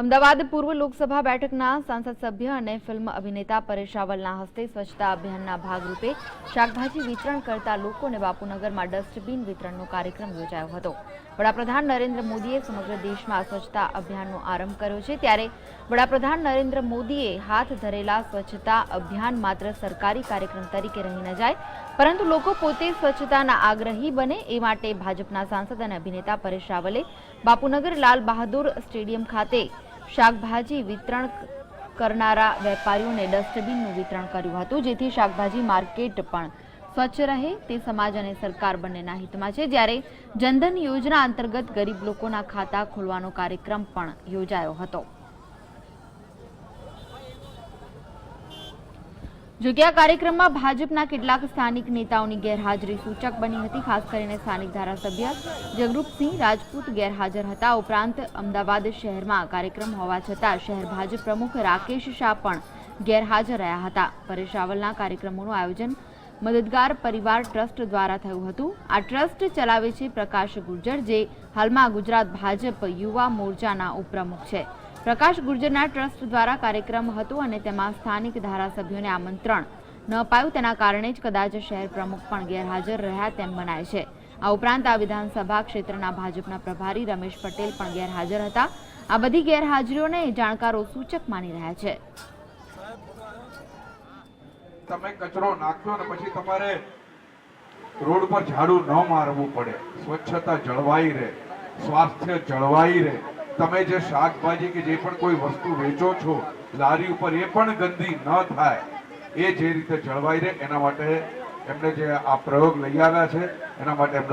અમદાવાદ પૂર્વ લોકસભા બેઠકના સાંસદ સભ્ય અને ફિલ્મ અભિનેતા પરેશ રાવલના હસ્તે સ્વચ્છતા અભિયાનના ભાગરૂપે શાકભાજી વિતરણ કરતા લોકોને બાપુનગરમાં ડસ્ટબિન વિતરણનો કાર્યક્રમ યોજાયો હતો. વડાપ્રધાન નરેન્દ્ર મોદીએ સમગ્ર દેશમાં સ્વચ્છતા અભિયાનનો આરંભ કર્યો છે ત્યારે વડાપ્રધાન નરેન્દ્ર મોદીએ હાથ ધરેલા સ્વચ્છતા અભિયાન માત્ર સરકારી કાર્યક્રમ તરીકે રહી ન જાય, પરંતુ લોકો પોતે સ્વચ્છતાના આગ્રહી બને એ માટે ભાજપના સાંસદ અને અભિનેતા પરેશ રાવલે બાપુનગર લાલ બહાદુર સ્ટેડિયમ ખાતે શાકભાજી વિતરણ કરનારા વેપારીઓને ડસ્ટબિનનું વિતરણ કર્યું હતું. જેથી શાકભાજી માર્કેટ પણ સ્વચ્છ રહે તે સમાજ અને સરકાર બંનેના હિતમાં છે. જ્યારે જનધન યોજના અંતર્ગત ગરીબ લોકોના ખાતા ખોલવાનો કાર્યક્રમ પણ યોજાયો હતો. જો કે આ કાર્યક્રમમાં ભાજપના કેટલાક સ્થાનિક નેતાઓની ગેરહાજરી સૂચક બની હતી, ખાસ કરીને સ્થાનિક ધારાસભ્ય જગરૂપસિંહ રાજપૂત ગેરહાજર હતા. ઉપરાંત અમદાવાદ શહેરમાં કાર્યક્રમ હોવા છતાં શહેર ભાજપ પ્રમુખ રાકેશ શાહ પણ ગેરહાજર રહ્યા હતા. પરેશ રાવલના કાર્યક્રમોનું આયોજન મદદગાર પરિવાર ટ્રસ્ટ દ્વારા થયું હતું. આ ટ્રસ્ટ ચલાવે છે પ્રકાશ ગુર્જર, જે હાલમાં ગુજરાત ભાજપ યુવા મોરચાના ઉપપ્રમુખ છે. પ્રકાશ ગુર્જરના ટ્રસ્ટ દ્વારા કાર્યક્રમ હતો અને તેમાં સ્થાનિક ધારાસભ્યોને આમંત્રણ ન અપાયું. તેના કારણે જ કદાચ શહેર પ્રમુખ પણ ગેરહાજર રહ્યા તેમ મનાય છે. આ ઉપરાંત આ વિધાનસભા ક્ષેત્રના ભાજપના પ્રભારી રમેશ પટેલ પણ ગેરહાજર હતા. આ બધી ગેરહાજરીઓને જાણકારો સૂચક માની રહ્યા છે. તમે કચરો નાખ્યો ને પછી તમારે રોડ પર ઝાડુ ન મારવું પડે. સ્વચ્છતા જળવાઈ રહે. સ્વાસ્થ્ય જળવાઈ રહે. તમે જે શાકભાજી કે જે પણ કોઈ વસ્તુ વેચો છો, લારી ઉપર એ પણ ગંદી ન થાય. એ જે રીતે જળવાઈ રહે, એના માટે એમને જે આ પ્રયોગ લઈ આવ્યા છે, એના માટે